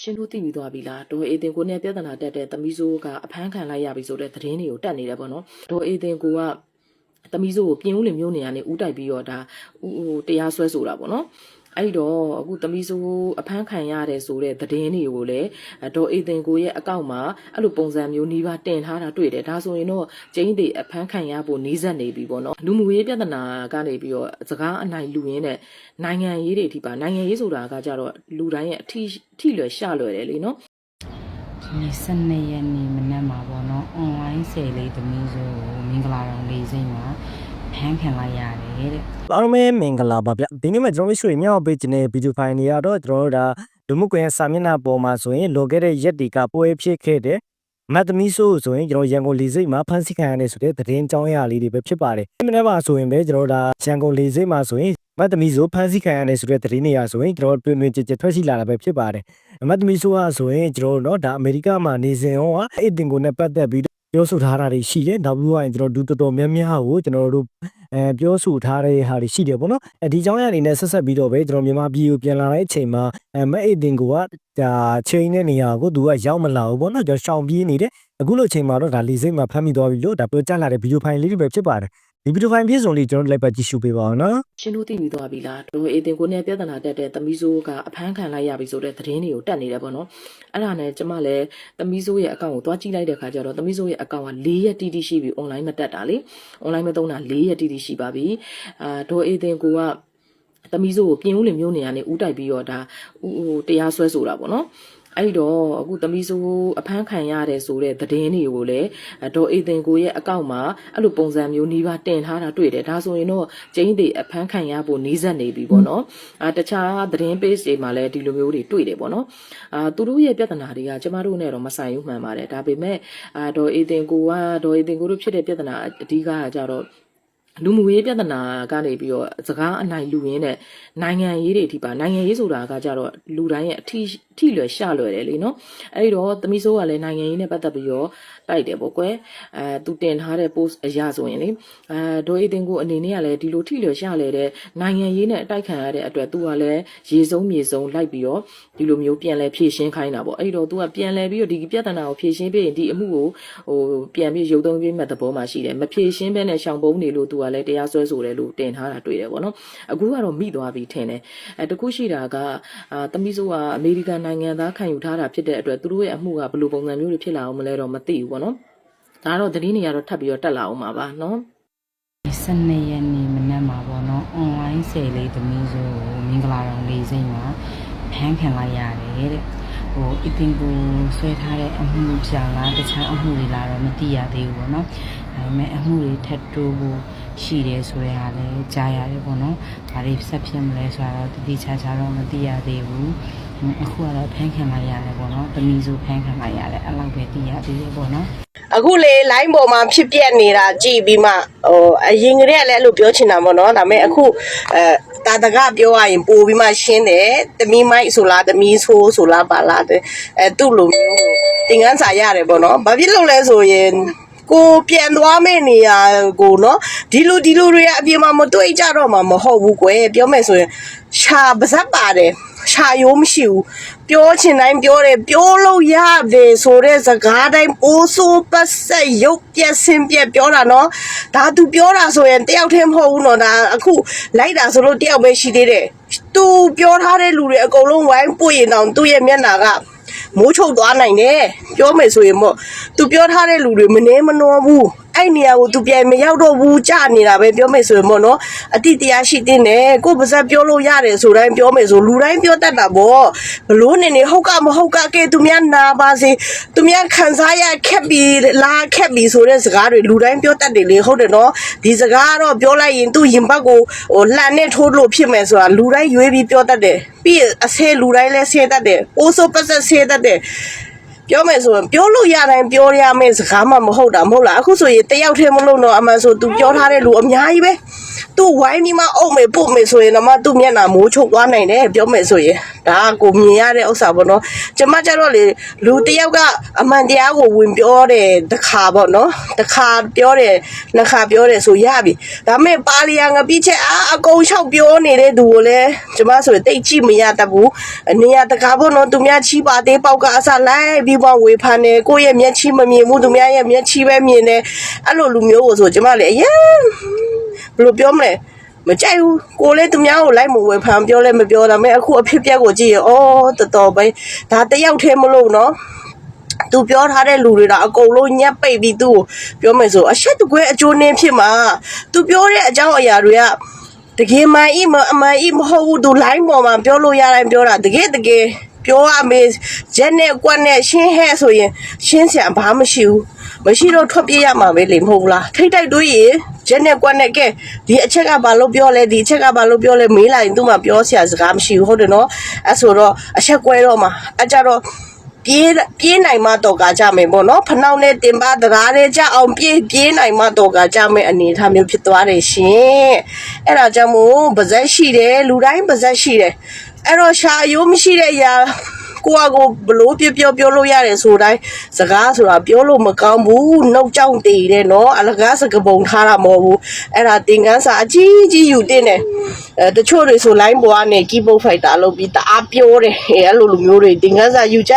ရှင်တို့သိပြီးသွားပြီလားဒေါ်အေတင်ကိုနဲ့ပြဿနာတက်တဲ့သမီးဆိုးကအဖမ်းခံလိုက်ရပြီဆိုတဲ့သတင်းတွေကိုတက်နေတယ်ပေါ့နော်ဒေါ်အေတင်ကိုကသမီးဆိုးကိုပြင်ဦးလင်မျိုးနေရနေဥတိုက်ပြီးတော့ဒါဟိုတရားစွဲဆိုတာပေါ့နော် အဲ့တော့အခုသမီးဆိုးအဖမ်းခံရတယ်ဆိုတဲ့သတင်းတွေကိုလည်းဒေါ်အေတင်ကိုရဲ့အကောင့်မှာအဲ့လိုပုံစံမျိုးနှီးပါတင်ထားတာတွေ့တယ်ဒါဆိုရင်တော့ကျင်းတွေအဖမ်းခံရဖို့နှီးစက်နေပြီပေါ့နော်လူမှုရေးပြဿနာကနေပြီးတော့စကားအနိုင်လူရင်းနဲ့နိုင်ငံရေးတွေအထိပါနိုင်ငံရေးဆိုတာကကြတော့လူတိုင်းရဲ့အထီးအထီးလွယ်ရှလွယ်တယ်လीနော်ဒီ12ရက်နေ့မနက်မှာပေါ့နော်အွန်လိုင်းဆယ်လေးသမီးဆိုကိုမင်္ဂလာတောင်လေးစိတ်မှာ ဖမ်းခံလိုက်ရတယ်တဲ့အားလုံးပဲမင်္ဂလာပါဗျဒီနေ့မှကျွန်တော်တို့ရွှေမြောက်ပေးခြင်းတဲ့ဗီဒီယိုဖိုင်တွေကတော့ကျွန်တော်တို့ဒါလူမှုကွန်ရက်စာမျက်နှာပေါ်မှာဆိုရင်လိုခဲ့တဲ့ရက်တီကပွဲဖြစ်ခဲ့တဲ့မတ်သမီးဆိုဆိုရင်ကျွန်တော်ရန်ကုန်လေဆိပ်မှာဖမ်းဆီးခံရတဲ့ဆိုတဲ့သတင်းကြောင်းအရာလေးတွေပဲဖြစ်ပါတယ်။ဒီမနေ့ပါဆိုရင်ပဲကျွန်တော်ဒါရန်ကုန်လေဆိပ်မှာဆိုရင်မတ်သမီးဆိုဖမ်းဆီးခံရတဲ့ဆိုတဲ့သတင်းတွေအရဆိုရင်ကျွန်တော်တွင်တွင်ကြည်ကြည်ထွက်ရှိလာတာပဲဖြစ်ပါတယ်။မတ်သမီးဆိုကဆိုရင်ကျွန်တော်တော့ဒါအမေရိကမှာနေစဉ်ဟောအစ်တင်ကိုနဲ့ပတ်သက်ပြီး ပြောဆိုထားတာတွေရှိတယ်နောက်ပြီးတော့ကျွန်တော်တို့တော်တော်များများကိုကျွန်တော်တို့အဲပြောဆိုထားတဲ့ဟာတွေရှိတယ်ပေါ့နော်အဲဒီကြောင်းရအနေနဲ့ဆက်ဆက်ပြီးတော့ပဲကျွန်တော်မြန်မာပြည်ကိုပြန်လာတဲ့အချိန်မှာအဲမအိတ်တင်ကိုကဒါချိန်တဲ့နေရာကိုသူကရောက်မလာဘူးပေါ့နော်ကျွန်တော်ရှောင်ပြေးနေတယ်အခုလိုချိန်မှာတော့ဒါလေစိတ်မှာဖမ်းမိသွားပြီလို့ဒါပြောကြလာတဲ့ဗီဒီယိုဖိုင်လေးတွေပဲဖြစ်ပါတယ် ဒီဗီဒီယိုဖိုင်ပြည့်စုံလေးကျွန်တော်တို့လိုက်ပါကြည့်ရှုပေးပါအောင်နော်ရှင်တို့သိပြီးသွားပြီလားဒေါ်အေတင်ကိုနဲ့ပြဿနာတက်တဲ့သမီးဆိုးကအဖမ်းခံလိုက်ရပြီဆိုတဲ့သတင်းတွေကိုတက်နေတယ်ပေါ့နော်အဲ့ဒါနဲ့ကျမလည်းသမီးဆိုးရဲ့အကောင့်ကိုသွားကြည့်လိုက်တဲ့ခါကျတော့သမီးဆိုးရဲ့အကောင့်က၄ရက်တိတိရှိပြီ online မတက်တာလေ online မသုံးတာ၄ရက်တိတိရှိပါပြီအာဒေါ်အေတင်ကိုကသမီးဆိုးကိုပြင်ဦးလင်မျိုးနေရနေဥတိုက်ပြီးတော့ဒါဟိုတရားစွဲဆိုတာပေါ့နော် အဲ့တော့အခုသမီးဆိုးအဖမ်းခံရတယ်ဆိုတဲ့သတင်းတွေကိုလည်းဒေါ်အေတင်ကိုရဲ့အကောင့်မှာအဲ့လိုပုံစံမျိုးနှီးပါတင်ထားတာတွေ့တယ်ဒါဆိုရင်တော့ကျင်းတွေအဖမ်းခံရဖို့နှီးစက်နေပြီပေါ့နော်အာတခြားသတင်း page တွေမှာလည်းဒီလိုမျိုးတွေတွေ့တယ်ပေါ့နော်အာသူတို့ရဲ့ပြဿနာတွေကကျမတို့နဲ့တော့မဆိုင်ဘူးမှန်ပါတယ်ဒါပေမဲ့အာဒေါ်အေတင်ကိုကဒေါ်အေတင်ကိုတို့ဖြစ်တဲ့ပြဿနာအဓိကကကြတော့လူမှုရေးပြဿနာကနေပြီးတော့စကားအနိုင်လူရင်းနဲ့နိုင်ငံရေးတွေအထိပါနိုင်ငံရေးဆိုတာကကြတော့လူတိုင်းရဲ့အထီးအ ထီးလွယ်ရှလွယ်တယ်လीနော်အဲ့ဒီတော့သမီးဆိုးကလည်းနိုင်ငံရေးနဲ့ပတ်သက်ပြီးတော့တိုက်တယ်ပေါ့ကွယ်အဲသူတင်ထားတဲ့ post အရာဆိုရင်လေအဲဒေါ်အေတင်ကိုအနေနဲ့ကလည်းဒီလိုထီလွယ်ရှလွယ်တဲ့နိုင်ငံရေးနဲ့အတိုက်ခံရတဲ့အတွက်သူကလည်းရေစုံမြေစုံလိုက်ပြီးတော့ဒီလိုမျိုးပြန်လဲဖြည့်ရှင်းခိုင်းတာပေါ့အဲ့ဒီတော့သူကပြန်လဲပြီးတော့ဒီပြဿနာကိုဖြည့်ရှင်းပြီးရင်ဒီအမှုကိုဟိုပြန်ပြီးရုပ်သုံးပြမဲ့သဘောမှရှိတယ်မဖြည့်ရှင်းဘဲနဲ့ရှောင်ပုံးနေလို့သူကလည်းတရားစွဲဆိုတယ်လို့တင်ထားတာတွေ့တယ်ပေါ့နော်အခုကတော့မိသွားပြီထင်တယ်အဲတခုရှိတာကအာတမိဆိုးကအမေရိကန်နိုင်ငံသားခံယူထားတာဖြစ်တဲ့အတွက်သူတို့ရဲ့အမှုကဘယ်လိုပုံစံမျိုးတွေဖြစ်လာအောင်မလဲတော့မသိဘူးပေါ့နော်ဒါကတော့သတင်းတွေကတော့ထပ်ပြီးတော့တက်လာအောင်ပါပါနော်ဒီ12ရက်နေ့မနက်မှာပေါ့နော်အွန်လိုင်းဆယ်လေးသမီးဆိုကိုမင်္ဂလာတောင်လေးစိတ်မှာဖမ်းခံလိုက်ရတယ်တဲ့ဟိုအတင်ကိုဆွဲထားတဲ့အမှုကြောင့်လားတခြားအမှုတွေလားတော့မသိရသေးဘူးပေါ့နော်ဒါပေမဲ့အမှုတွေထပ်တိုးဖို့ရှိတယ်ဆိုတဲ့ဟာလည်းကြားရတယ်ပေါ့နော်ဘာတွေဆက်ဖြစ်မလဲဆိုတာတော့တတိချာချာတော့မသိရသေးဘူး အခုကတော့ဖမ်းခံလိုက်ရတယ်ပေါ့နော်သမီးဆိုဖမ်းခံလိုက်ရတယ်အဲ့လောက်ပဲသိရသေးတယ်ပေါ့နော်အခုလေ line ပေါ်မှာဖြစ်ပြက်နေတာကြည်ပြီးမှဟိုအရင်ကတည်းကလည်းအဲ့လိုပြောချင်တာပေါ့နော်ဒါပေမဲ့အခုအဲတာတကပြောရရင်ပို့ပြီးမှရှင်းတယ်တမီမိုက်ဆိုလားတမီဆိုးဆိုလားပါလားတဲ့အဲသူ့လိုမျိုးသင်္ကန်းစာရတယ်ပေါ့နော်ဘာဖြစ်လို့လဲဆိုရင်ကိုပြန်သွားမယ့်နေရာကိုနော်ဒီလိုဒီလိုတွေကအပြင်မှာမတွေ့ကြတော့မှမဟုတ်ဘူးကွယ်ပြောမယ်ဆိုရင်ရှာပါဇက်ပါတယ် ရှာရိုးမရှိဘူးပြောချင်တိုင်းပြောတယ်ပြောလို့ရတယ်ဆိုတဲ့စကားတိုင်းပိုးဆိုးပတ်ဆက်ရုပ်ပြက်ဆင်းပြက်ပြောတာနော်ဒါသူပြောတာဆိုရင်တယောက်တည်းမဟုတ်ဘူးနော်ဒါအခုလိုက်တာဆိုလို့တယောက်ပဲရှိသေးတယ်သူပြောထားတဲ့လူတွေအကုန်လုံးဝိုင်းပွင့်ရင်တော့သူ့ရဲ့မျက်နှာကမိုးချုပ်သွားနိုင်တယ်ပြောမယ်ဆိုရင်ပေါ့သူပြောထားတဲ့လူတွေမနှဲမနှောဘူး အဲ့နေရာကိုသူပြန်မရောက်တော့ဘူးကြာနေတာပဲပြောမယ်ဆိုရင်ပေါ့နော်အတိတရားရှိတင်တယ်ကိုယ်ပါဇက်ပြောလို့ရတယ်ဆိုတိုင်းပြောမယ်ဆိုလူတိုင်းပြောတတ်တာပေါ့ဘလို့နေနေဟုတ်ကမဟုတ်ကကဲသူများနာပါစေသူများခံစားရခက်ပြီလာခက်ပြီဆိုတဲ့စကားတွေလူတိုင်းပြောတတ်တယ်လေဟုတ်တယ်နော်ဒီစကားကတော့ပြောလိုက်ရင်သူ့ရင်ဘတ်ကိုဟိုလှန်နဲ့ထိုးလို့ဖြစ်မယ်ဆိုတာလူတိုင်းရွေးပြီးပြောတတ်တယ်ပြီးရင်အဆဲလူတိုင်းလဲဆဲတတ်တယ်အိုးဆိုပတ်ဆက်ဆဲတတ်တယ် ပြောမယ်ဆိုရင်ပြောလို့ရတိုင်းပြောရမယ့်စကားမှမဟုတ်တာမဟုတ်လားအခုဆိုရင်တယောက်တည်းမလို့တော့အမှန်ဆို तू ပြောထားတဲ့လူအများကြီးပဲ तू ဝိုင်းပြီးမှအုပ်မယ်ပုတ်မယ်ဆိုရင်တော့မှ तू မျက်နှာမိုးချုပ်သွားနိုင်တယ်ပြောမယ်ဆိုရင်ဒါကကိုမြင်ရတဲ့ဥစ္စာပေါ့နော်ကျမကြတော့လေလူတယောက်ကအမှန်တရားကိုဝင်ပြောတယ်တစ်ခါပေါ့နော်တစ်ခါပြောတယ်နှစ်ခါပြောတယ်ဆိုရပြီဒါပေမဲ့ပါလီယာငပိချက်အာအကုန်လျှောက်ပြောနေတဲ့သူကိုလည်းကျမဆိုရင်တိတ်ကြည့်မရတတ်ဘူးအနေရတကားပေါ့နော်သူများချီးပါသေးပေါက်ကအစားလိုက်ပြီး းမှဝေဖန်တယ်ကိုယ့်ရဲ့မျက်ချီးမမြင်ဘူးသူများရဲ့မျက်ချီးပဲမြင်တယ်အဲ့လိုလူမျိုးကိုဆိုကျမလည်းအရင်ဘယ်လိုပြောမလဲမကြိုက်ဘူးကိုလည်းသူများကိုလိုက်မဝေဖန်ပြောလဲမပြောဒါပေမဲ့အခုအဖြစ်ပြက်ကိုကြည့်ရအော်တော်တော်ပဲဒါတယောက်တည်းမလို့နော်သူပြောထားတဲ့လူတွေတော့အကုန်လုံးညက်ပိတ်ပြီးသူ့ကိုပြောမယ်ဆိုအဆက်တကွဲအကျိုးနည်းဖြစ်မှာသူပြောတဲ့အကြောင်းအရာတွေကတကယ်မှန်ဤမအမှန်ဤမဟုတ်ဘူးသူ line ပေါ်မှာပြောလို့ရတိုင်းပြောတာတကယ်တကယ် ပြောရမေးရက်နဲ့ကွက်နဲ့ရှင်းဟဲ့ဆိုရင်ရှင်းစရာဘာမှမရှိဘူးမရှိတော့ထွက်ပြေးရမှာပဲလေမဟုတ်ဘူးလားထိတ်တိုက်တွေးရင်ရက်နဲ့ကွက်နဲ့ကဲဒီအချက်ကဘာလို့ပြောလဲဒီအချက်ကဘာလို့ပြောလဲမေးလိုက်ရင်သူ့မှာပြောစရာစကားမရှိဘူးဟုတ်တယ်နော်အဲဆိုတော့အချက်ကွဲတော့မှာအဲကြတော့ပြေးပြေးနိုင်မှတော့ကကြမယ်ပေါ့နော်ဖနှောက်နဲ့တင်ပါတရားလေးကြအောင်ပြေးပြေးနိုင်မှတော့ကကြမယ်အနေအထားမျိုးဖြစ်သွားတယ်ရှင်အဲ့ဒါကြောင့်မို့ပါဇက်ရှိတယ်လူတိုင်းပါဇက်ရှိတယ် အဲ့တော့ရှာအယိုးမရှိတဲ့အရာကိုကကိုဘလို့ပြပြောပြောလို့ရတယ်ဆိုတိုင်းစကားဆိုတာပြောလို့မကောင်းဘူးနှုတ်ကြောင့်တည်တယ်နော်အလကားစကပုံထားတာမဟုတ်ဘူးအဲ့ဒါသင်ကန်းစာအကြီးကြီးယူတင်တယ်အဲတချို့တွေဆို line ပေါ်ကနေ keyboard fighter လုပ်ပြီးတအားပြောတယ်အဲ့လိုလူမျိုးတွေသင်ကန်းစာယူကြ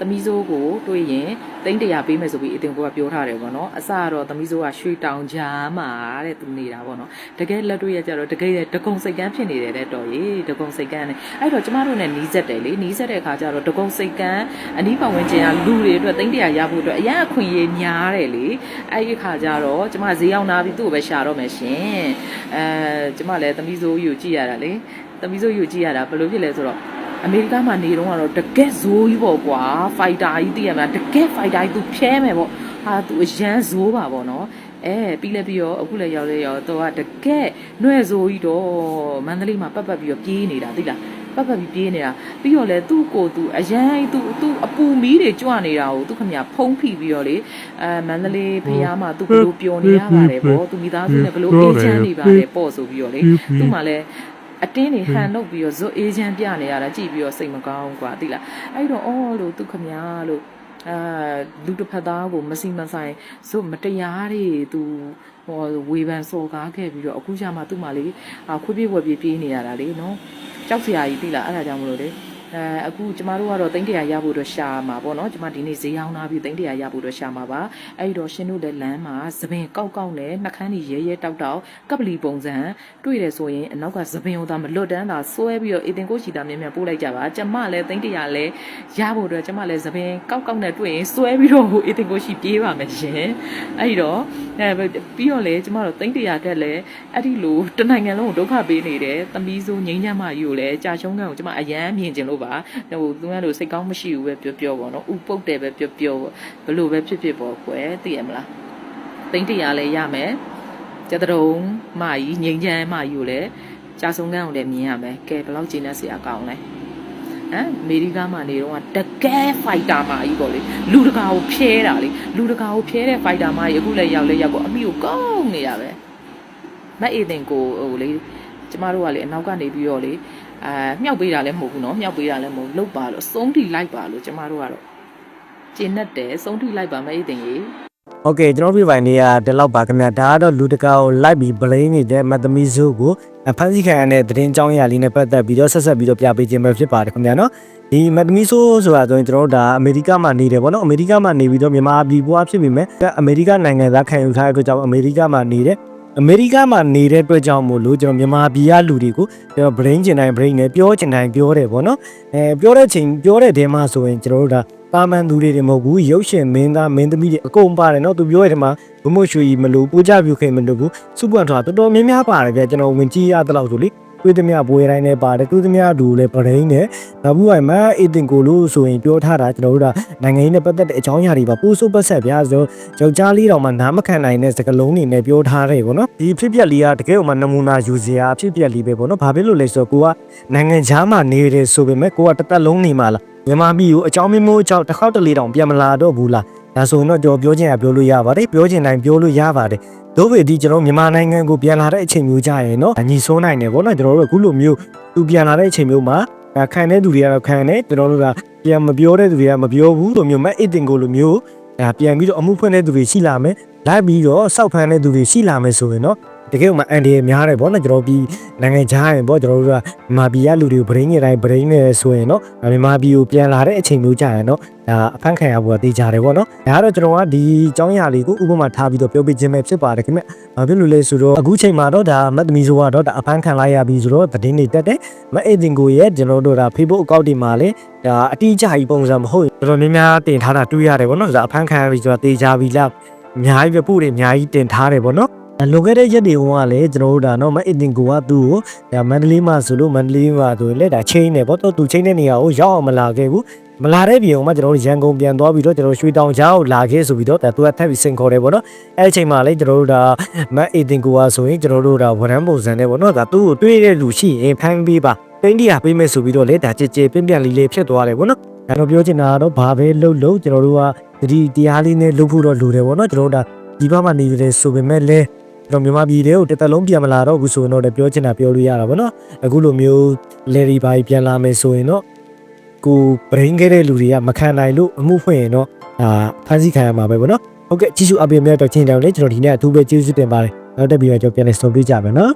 သမီးစိုးကိုတွေ့ရင်တိန်းတရာပေးမယ်ဆိုပြီးအတင်ကိုကပြောထားတယ်ပေါ့နော်အစကတော့သမီးစိုးကရွှေတောင်ကြားမှာတဲ့သူနေတာပေါ့နော်တကယ်လက်တွေ့ရကြတော့တကယ်တကုံစိတ်ကန်းဖြစ်နေတယ်တဲ့တော်ကြီးတကုံစိတ်ကန်းနဲ့အဲ့တော့ကျမတို့နဲ့နီးစက်တယ်လေနီးစက်တဲ့အခါကျတော့တကုံစိတ်ကန်းအနီးပတ်ဝန်းကျင်ကလူတွေအတွက်တိန်းတရာရဖို့အတွက်အရန်အခွင့်အရေးများတယ်လေအဲ့ဒီအခါကျတော့ကျမဈေးရောက်လာပြီးသူ့ကိုပဲရှာတော့မယ်ရှင်အဲကျမလည်းသမီးစိုးကြီးကိုကြည့်ရတာလေသမီးစိုးကြီးကိုကြည့်ရတာဘယ်လိုဖြစ်လဲဆိုတော့ အမေရိကမှာနေတော့ကတော့တကက်ဇိုးကြီးပေါ့ကွာဖိုက်တာကြီးသိရမလားတကက်ဖိုက်တာကြီးသူဖြဲမယ်ပေါ့ဟာသူအရန်ဇိုးပါပေါ့နော်အဲပြီးလဲပြီးတော့အခုလည်းရောက်လဲရောက်တော့တကက်နှွဲ့ဇိုးကြီးတော့မန္တလေးမှာပတ်ပတ်ပြီးတော့ပြေးနေတာသိလားပတ်ပတ်ပြီးပြေးနေတာပြီးတော့လဲသူ့ကိုယ်သူအရန်သူသူအပူမီးတွေကြွနေတာကိုသူခမရဖုံးဖိပြီးတော့လေအဲမန္တလေးဖះမှာသူဘလို့ပျော်နေရပါတယ်ပေါ့သူမိသားစုနဲ့ဘလို့အေးချမ်းနေပါတယ်ပေါ့ဆိုပြီးတော့လေသူ့မှာလဲ အတင်းနေဟန်လုပ်ပြီးတော့ဇွတ်အေးချမ်းပြနေရတာကြည့်ပြီးတော့စိတ်မကောင်းกว่าသိလားအဲ့တော့အော်လို့သူခမညာလို့အာလူတစ်ဖက်သားကိုမစီမဆိုင်ဇွတ်မတရားတွေသူဟောဝေဖန်စော်ကားခဲ့ပြီးတော့အခုကျမှသူ့မှာလေအာခွေးပြေးဝက်ပြေးပြေးနေရတာလေနော်ကြောက်စရာကြီးသိလားအဲ့ဒါကြောင့်မလို့လေ အဲအခုကျမတို့ကတော့တိန်းတရာရဖို့အတွက်ရှာမှာပေါ့နော်ကျမဒီနေ့ဈေးရောက်လာပြီးတိန်းတရာရဖို့အတွက်ရှာမှာပါအဲ့ဒီတော့ရှင်တို့လည်းလမ်းမှာသပင်ကောက်ကောက်နဲ့နှာခမ်းကြီးရဲရဲတောက်တောက်ကပလီပုံစံတွေ့တယ်ဆိုရင်အနောက်ကသပင်ကိုသာမလွတ်တန်းသာဆွဲပြီးတော့အေတင်ကိုချီတာမြင်မြန်ပို့လိုက်ကြပါကျမလည်းတိန်းတရာလည်းရဖို့အတွက်ကျမလည်းသပင်ကောက်ကောက်နဲ့တွေ့ရင်ဆွဲပြီးတော့ဟိုအေတင်ကိုချီပြေးပါမယ်ရှင်အဲ့ဒီတော့အဲပြီးတော့လေကျမတို့တိန်းတရာတက်လည်းအဲ့ဒီလိုတနိုင်ငံလုံးကိုဒုက္ခပေးနေတဲ့သမီးစိုးငိမ့်ညမ်းမကြီးကိုလည်းကြာရှုံးကံကိုကျမအယမ်းမြင်ကျင်လို့ပါဟိုသူကလို့စိတ်ကောင်းမရှိဘူးပဲပြောပြောပေါ့နော်ဥပုတ်တယ်ပဲပြောပြောဘလို့ပဲဖြစ်ဖြစ်ပေါ့ကွယ်သိရမလားတိန်းတရာလည်းရမယ်ကျတဲ့တုံးမကြီးငိမ့်ချမ်းမကြီးကိုလည်းကြာဆုံးကန်းကိုလည်းမြင်ရမယ်ကဲဘယ်လောက်ကျင်းနေစရာကောင်းလဲဟမ်အမေရိကမှာနေတော့တကယ်ဖိုက်တာမကြီးပေါ့လေလူတကာကိုဖျဲတာလေလူတကာကိုဖျဲတဲ့ဖိုက်တာမကြီးအခုလည်းရောက်လဲရောက်ကိုအမိကိုကောင်းနေရပဲမက်အေတင်ကိုဟိုလေကျမတို့ကလေအနောက်ကနေပြီးတော့လေ အာမြောက်ပေးတာလည်းမဟုတ်ဘူးเนาะမြောက်ပေးတာလည်းမဟုတ်လုတ်ပါလို့စုံးထိလိုက်ပါလို့ကျမတို့ကတော့ကျင်းနဲ့တယ်စုံးထိလိုက်ပါမက်အေတင်ကြီး โอเคကျွန်တော်ပြပိုင်နေရဒီလောက်ပါခင်ဗျာဒါကတော့လူတကာကိုလိုက်ပြီး blame နေတဲ့မတ်သမီစုကိုဖန်စီခံရတဲ့သတင်းကြောင်းအရာလေးနဲ့ပတ်သက်ပြီးတော့ဆက်ဆက်ပြီးတော့ပြပေးခြင်းပဲဖြစ်ပါတယ်ခင်ဗျာနော်ဒီမတ်သမီဆိုးဆိုတာဆိုရင်ကျွန်တော်တို့ဒါအမေရိကမှာနေတယ်ပေါ့နော်အမေရိကမှာနေပြီးတော့မြန်မာပြည်ပွားဖြစ်ပြီမဲ့အမေရိကနိုင်ငံသားခံယူထားတဲ့အတွက်ကြောင့်အမေရိကမှာနေတဲ့ အမေရိကမှာနေတဲ့အတွက်ကြောင့်မို့လို့ကျွန်တော်မြန်မာပြည်ကလူတွေကိုကျွန်တော် brain ကျင်တိုင်း brain နဲ့ပြောကျင်တိုင်းပြောတယ်ပေါ့နော်အဲပြောတဲ့ချိန်ပြောတဲ့တဲမှာဆိုရင်ကျွန်တော်တို့ဒါတာမန်သူတွေတွေမဟုတ်ဘူးရုပ်ရှင်မင်းသားမင်းသမီးတွေအကုန်ပါတယ်နော်သူပြောရတဲ့မှာဘုမို့ရွှေကြီးမလို့ပူကြပြူခင်မလို့ဘူးစုပွန့်ထွားတော်တော်များများပါတယ်ဗျကျွန်တော်ဝင်ကြည့်ရတဲ့လောက်ဆိုလေ တွေ့သမျှဘွေတိုင်းနဲ့ပါတယ်တွေ့သမျှဒူလည်းပရင်းနဲ့နောက်ပြီးတော့မှအေတင်ကိုလို့ဆိုရင်ပြောထားတာကျွန်တော်တို့ကနိုင်ငံရေးနဲ့ပတ်သက်တဲ့အကြောင်းအရာတွေပါပိုးစိုးပတ်ဆက်ဗျာဆိုယောက်ျားလေးတော်မှနားမခံနိုင်တဲ့စကားလုံးတွေနဲ့ပြောထားတယ်ပေါ့နော်ဒီဖြစ်ပျက်လေးကတကယ်ဥမာနမူနာယူစရာဖြစ်ပျက်လေးပဲပေါ့နော်ဘာဖြစ်လို့လဲဆိုတော့ကိုကနိုင်ငံခြားမှာနေတယ်ဆိုပေမဲ့ကိုကတစ်သက်လုံးနေမှာလားမြန်မာပြည်ကိုအကြောင်းမျိုးမျိုးအကြောင်းတစ်ခေါက်တစ်လေတောင်ပြန်မလာတော့ဘူးလားဒါဆိုရင်တော့ကျွန်တော်ပြောချင်ရပြောလို့ရပါတယ်ပြောချင်တိုင်းပြောလို့ရပါတယ် တို့ပေဒီကျွန်တော်မြန်မာနိုင်ငံကိုပြန်လာတဲ့အချိန်မျိုးကြရင်နော်ညီစိုးနိုင်တယ်ဗောနော်ကျွန်တော်တို့အခုလိုမျိုးသူပြန်လာတဲ့အချိန်မျိုးမှာဒါခံတဲ့သူတွေကတော့ခံတယ်ကျွန်တော်တို့ကပြန်မပြောတဲ့သူတွေကမပြောဘူးလိုမျိုးမဲ့အစ်တင်ကိုလိုမျိုးဒါပြန်ပြီးတော့အမှုဖွင့်တဲ့သူတွေရှိလာမယ်လိုက်ပြီးတော့စောက်ဖမ်းတဲ့သူတွေရှိလာမယ်ဆိုရင်နော် တကယ်မှအန်ဒီများတယ်ဗောနော်ကျွန်တော်ပြီးနိုင်ငံခြားရင်ဗောကျွန်တော်တို့ကမြန်မာပြည်ကလူတွေကိုဗရင်းနေတိုင်းဗရင်းနေဆိုရင်နော်မြန်မာပြည်ကိုပြန်လာတဲ့အချိန်မျိုးကြရင်နော်ဒါအဖမ်းခံရဖို့ကတေးကြတယ်ဗောနော်ဒါကတော့ကျွန်တော်ကဒီအကြောင်းအရာလေးကိုဥပမာထားပြီးတော့ပြောပြခြင်းပဲဖြစ်ပါတယ်ခင်ဗျဘာဖြစ်လို့လဲဆိုတော့အခုချိန်မှာတော့ဒါမတ်သမီဆိုကတော့ဒါအဖမ်းခံလိုက်ရပြီဆိုတော့သတင်းတွေတက်တယ်မအေးတင်ကိုရဲ့ကျွန်တော်တို့ဒါ Facebook account ဒီမှာလေဒါအတိအကျကြီးပုံစံမဟုတ်တော်တော်များများတင်ထားတာတွေ့ရတယ်ဗောနော်ဒါအဖမ်းခံရပြီဆိုတာတေးကြပြီလားအများကြီးပဲပို့တယ်အများကြီးတင်ထားတယ်ဗောနော် လွန်ခဲ့တဲ့ရက်တွေကလည်းကျွန်တော်တို့ဒါနော်မအင်တင်ကိုကသူ့ကိုဒါမန္တလေးမှာဆိုလို့မန္တလေးမှာဆိုရင်လည်းဒါချင်းနေပေါ့တော့သူချင်းတဲ့နေရာကိုရောက်အောင်မလာခဲ့ဘူးမလာတဲ့ပြည်ုံမှာကျွန်တော်တို့ရန်ကုန်ပြန်သွားပြီးတော့ကျွန်တော်ရွှေတောင်ကြားကိုလာခဲ့ဆိုပြီးတော့ဒါသူကထပ်ပြီးစင်ခေါ်တယ်ပေါ့နော်အဲ့ဒီအချိန်မှာလည်းကျွန်တော်တို့ဒါမအင်တင်ကိုကဆိုရင်ကျွန်တော်တို့ဒါဝရမ်းပုံစံနဲ့ပေါ့နော်ဒါသူ့ကိုတွေးတဲ့လူရှိရင်ဖမ်းပေးပါတိန်တီးရပေးမယ်ဆိုပြီးတော့လေဒါကြည်ကြည်ပြင်းပြင်းလေးလေးဖြစ်သွားတယ်ပေါ့နော်ဒါတော့ပြောချင်တာကတော့ဘာပဲလှုပ်လှုပ်ကျွန်တော်တို့ကဒီတရားလေးနဲ့လှုပ်ဖို့တော့လိုတယ်ပေါ့နော်ကျွန်တော်တို့ဒါဒီဘက်မှာနေရတယ်ဆိုပေမဲ့လည်း ကျွန်တော်မြန်မာပြည်တွေကိုတစ်သက်လုံးပြန်မလာတော့ဘူးဆိုရင်တော့လည်းပြောချင်တာပြောလို့ရတာပေါ့နော်အခုလိုမျိုးလေဒီဘာကြီးပြန်လာမယ်ဆိုရင်တော့ကိုဗရင်းခဲ့တဲ့လူတွေကမခံနိုင်လို့အမှုဖွင့်ရင်တော့အာဖန်ဆီးခံရမှာပဲပေါ့နော်ဟုတ်ကဲ့ကြည့်ရှုအပြည့်အများတော့ချင်းတောင်လေကျွန်တော်ဒီနေ့အထူးပဲကျေးဇူးတင်ပါတယ်နောက်တက်ပြီးတော့ကျွန်တော်ပြန်လည်ဆုံတွေ့ကြမယ်နော်